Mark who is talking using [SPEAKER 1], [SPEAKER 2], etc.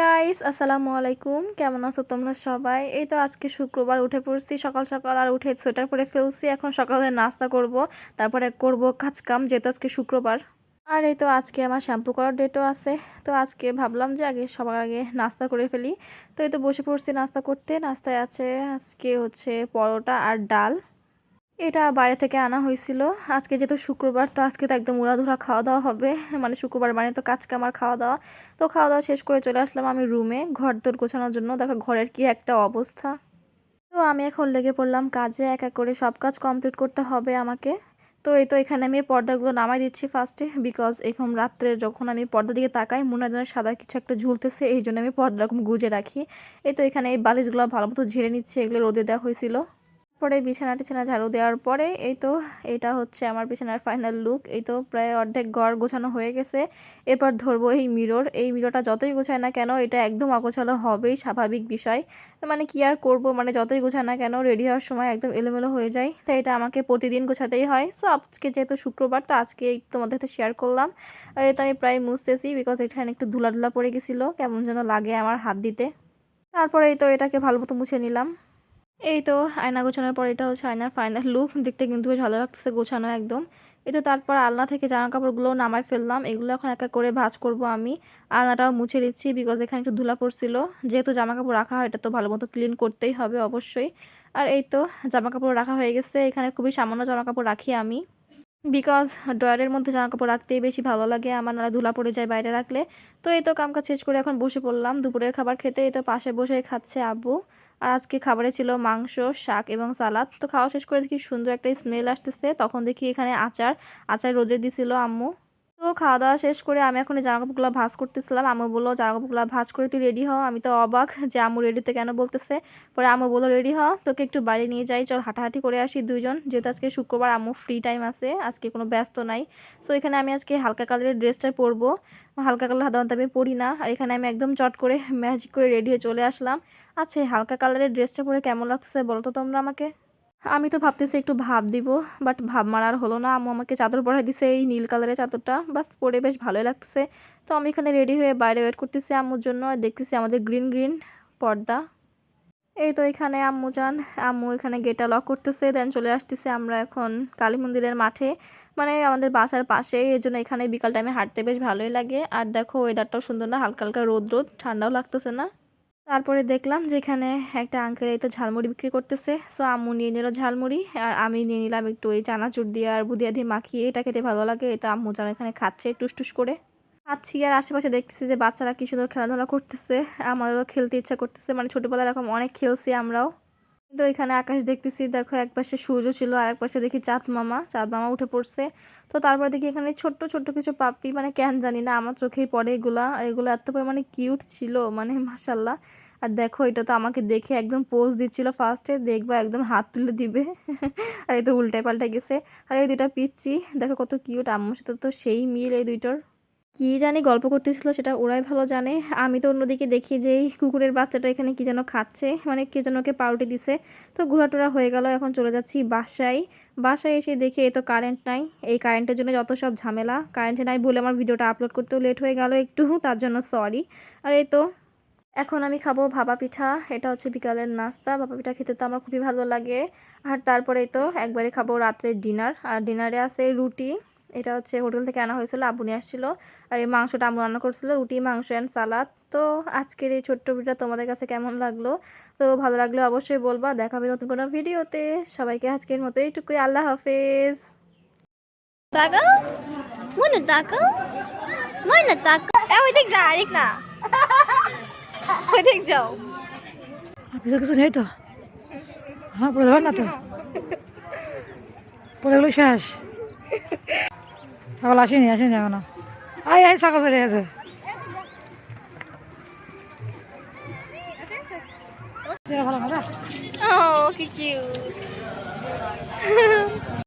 [SPEAKER 1] Guys আসসালামু আলাইকুম কেমন আছো তোমরা সবাই? এই তো আজকে শুক্রবার, উঠে পড়ছি সকাল সকাল, আর উঠে সোয়েটার পরে ফেলছি। এখন সকালে নাস্তা করব, তারপরে করব কাজ কাম, যেহেতু আজকে শুক্রবার। আর এই তো আজকে আমার শ্যাম্পু করার ডেটও আছে। তো আজকে ভাবলাম যে আগে সবার আগে নাস্তা করে ফেলি। তো এই তো বসে পড়ছি নাস্তা করতে। নাস্তায় আছে আজকে হচ্ছে পরোটা আর ডাল। এটা বাইরে থেকে আনা হয়েছিল। আজকে যেহেতু শুক্রবার, তো আজকে তো একদম উড়াধুরা খাওয়া দাওয়া হবে। মানে শুক্রবার মানে তো কাজ আমার খাওয়া দাওয়া তো খাওয়া দাওয়া শেষ করে চলে আসলাম আমি রুমে ঘর দোর গোছানোর জন্য। দেখো ঘরের কি একটা অবস্থা। তো আমি এখন লেগে পড়লাম কাজে, এক এক করে সব কাজ কমপ্লিট করতে হবে আমাকে। তো এই তো এখানে আমি পর্দাগুলো নামাই দিচ্ছি ফার্স্টে বিকজ এখন রাত্রে যখন আমি পর্দা দিকে তাকাই, মনে হয় সাদা কিছু একটা ঝুলতেছে, এই জন্য আমি পর্দা রকম গুজে রাখি। এই তো এখানে এই বালিশগুলো ভালো মতো ঝেড়ে নিচ্ছে, এগুলো রোদে দেওয়া হয়েছিল। পরে বিছানা টিছানা ঝাড়ু দেওয়ার পরে এই তো এটা হচ্ছে আমার বিছানার ফাইনাল লুক এই তো প্রায় অর্ধেক ঘর গোছানো হয়ে গেছে। এরপর ধরবো এই মিরর এই মিররটা যতই গোছায় না কেন এটা একদম অগোছালো হবেই, স্বাভাবিক বিষয়। মানে কি আর করব মানে যতই গোছায় না কেন রেডি হওয়ার সময় একদম এলোমেলো হয়ে যায় তাই এটা আমাকে প্রতিদিন গোছাতেই হয়। সো আজকে যেহেতু শুক্রবার, তো আজকে তোমাদের সাথে শেয়ার করলাম। এটা আমি প্রায় মুছতেছি বিকজ এখানে একটু ধুলা ধুলা পড়ে গেছিল, কেমন যেন লাগে আমার হাত দিতে। তারপরে এই তো এটাকে ভালো মতো মুছে নিলাম। এই তো আয়না গোছানোর পর এটা হচ্ছে আয়নার ফাইনাল লুক দেখতে কিন্তু বেশ ভালো লাগতেছে গোছানো একদম। এই তো তারপর আলনা থেকে জামা কাপড়গুলো নামায় ফেললাম। এগুলো এখন এক করে ভাজ করব আমি। আলনাটাও মুছে দিচ্ছি বিকজ এখানে একটু ধুলা পড়ছিল। যেহেতু জামা কাপড় রাখা হয়, এটা তো ভালো মতো ক্লিন করতেই হবে অবশ্যই। আর এই তো জামা কাপড় রাখা হয়ে গেছে। এখানে খুবই সামান্য জামা কাপড় রাখি আমি। বিকজ ড্রয়ারের মধ্যে জামা কাপড় রাখতেই বেশি ভালো লাগে। আমার নালা ধুলা পড়ে যায় বাইরে রাখলে। তো এই তো কামকাজ শেষ করে এখন বসে পড়লাম। দুপুরের খাবার খেতে এই তো পাশে বসে খাচ্ছে আব্বু। আর আজকে খাবারে ছিল মাংস, শাক এবং সালাদ। তো খাওয়া শেষ করে দেখি সুন্দর একটা স্মেল আসতেছে। তখন দেখি এখানে আচার আচার রোদে দিছিল আম্মু। তো খাওয়া দাওয়া শেষ করে আমি এখন জামা কাপড়গুলো ভাজ করতেছিলাম। আম্মু বলল জামা কাপড়গুলো ভাজ করে তুই রেডি হও আমি তো অবাক যে আম্মু রেডিতে কেন বলতেছে। পরে আম্মু বলল রেডি হ, তোকে একটু বাইরে নিয়ে যাই, চল হাঁটাহাঁটি করে আসি দুইজন। যেহেতু আজকে শুক্রবার আম্মু ফ্রি টাইম আছে, আজকে কোনো ব্যস্ত নাই। তো এখানে আমি আজকে হালকা কালারের ড্রেসটা পরবো। হালকা কালার সাধারণত আমি পরি না। আর এখানে আমি একদম চট করে ম্যাজিক করে রেডি হয়ে চলে আসলাম। আচ্ছা হালকা কালারের ড্রেসটা পরে কেমন লাগছে বলো তো তোমরা আমাকে? আমি তো ভাবতেছি একটু ভাব দিব বাট ভাব মারার হলো না। আম্মু আমাকে চাদর পরাই দিছে, এই নীল কালারের চাদরটা। বাস, পরে বেশ ভালোই লাগতেছে। তো আমি এখানে রেডি হয়ে বাইরে ওয়েট করতেছি আম্মুর জন্য দেখতেছি আমাদের গ্রিন গ্রিন পর্দা। এই তো এখানে আম্মু যান। আম্মু এখানে গেটটা লক করতেছে দেন চলে আসতেছে আমরা এখন কালী মন্দিরের মাঠে। মানে আমাদের বাসার পাশে এই জন্য এখানে বিকাল টাইমে হাঁটতে বেশ ভালোই লাগে। আর দেখো ওয়েদারটাও সুন্দর না, হালকা হালকা রোদ রোদ, ঠান্ডাও লাগতেছে না। তারপরে দেখলাম যে এখানে একটা আঙ্কেল এই তো ঝালমুড়ি বিক্রি করতেছে। সো আম্মু নিয়ে নিল ঝালমুড়ি আর আমি নিয়ে নিলাম একটু ওই চানাচুর দিয়ে আর বুদিয়া দিয়ে মাখিয়ে। এটা খেতে ভালো লাগে এটা আম্মু যেন এখানে খাচ্ছে টুস টুস করে। খাচ্ছি আর আশেপাশে দেখতেছি যে বাচ্চারা কি সুন্দর খেলাধুলা করতেছে। আমাদেরও খেলতে ইচ্ছা করতেছে। মানে ছোটোবেলায় এরকম অনেক খেলছি আমরাও। কিন্তু এখানে আকাশ দেখতেছি, দেখো এক পাশে সূর্য ছিল আর এক পাশে দেখি চাঁদ মামা। চাঁদ মামা উঠে পড়ছে। তো তারপরে দেখি এখানে ছোট্ট ছোট্ট কিছু পাপি মানে কেন জানি না, আমার চোখেই পড়ে এগুলা। এগুলো এত পরিমাণে কিউট ছিল মানে মাসাল্লাহ আর দেখো এটা তো আমাকে দেখে একদম পোজ দিচ্ছিল ফার্স্টে দেখব একদম হাত তুলে দিবে। আর এই তো উল্টায় পাল্টায় গেছে। আর এই দুইটা পিচ্ছি দেখো কত কিউট আম্মুর সাথে তো সেই মিল এই দুইটার। কি জানি গল্প করতেছিল সেটা ওরাই ভালো জানে। আমি তো অন্যদিকে দেখি যে এই কুকুরের বাচ্চাটা এখানে কি যেন খাচ্ছে মানে কে যেন ওকে পাউটি দিছে। তো ঘোরাটোরা হয়ে গেল, এখন চলে যাচ্ছি বাসায়। বাসায় এসে দেখি এই তো কারেন্ট নাই। এই কারেন্টের জন্য যত সব ঝামেলা কারেন্টে নাই বলে আমার ভিডিওটা আপলোড করতেও লেট হয়ে গেল একটু, তার জন্য সরি আর এই তো, এখন আমি খাব ভাপা পিঠা, এটা হচ্ছে বিকালের নাস্তা। ভাপা পিঠা খেতে তো আমার খুবই ভালো লাগে। আর তারপরে তো একবারে খাব রাত্রের ডিনার আর ডিনারে আছে রুটি। এটা হচ্ছে হোটেল থেকে আনা হয়েছিল আবু নিয়ে আসছিল। আর এই মাংসটা আম্মু রান্না করছিল রুটি মাংস অ্যান্ড সালাদ তো আজকের এই ছোট্ট ভিডিওটা তোমাদের কাছে কেমন লাগল? তো ভালো লাগলে অবশ্যই বলবা। দেখাবে নতুন কোনো ভিডিওতে। সবাইকে আজকের মতো এইটুকুই। আল্লাহ হাফেজ।
[SPEAKER 2] তাকাও। মনে তাকাও। মনে তাকাও। এ ওই দেখ যা দেখ না। ওই দেখ যাও।
[SPEAKER 3] কিছু নেই তো? হ্যাঁ পড়ে না তো? পড়ে শেষ। ছাগল আসেনি আসেনি এখনও। আয় আয় ছাগল চলে গেছে।
[SPEAKER 2] ও কি কিউট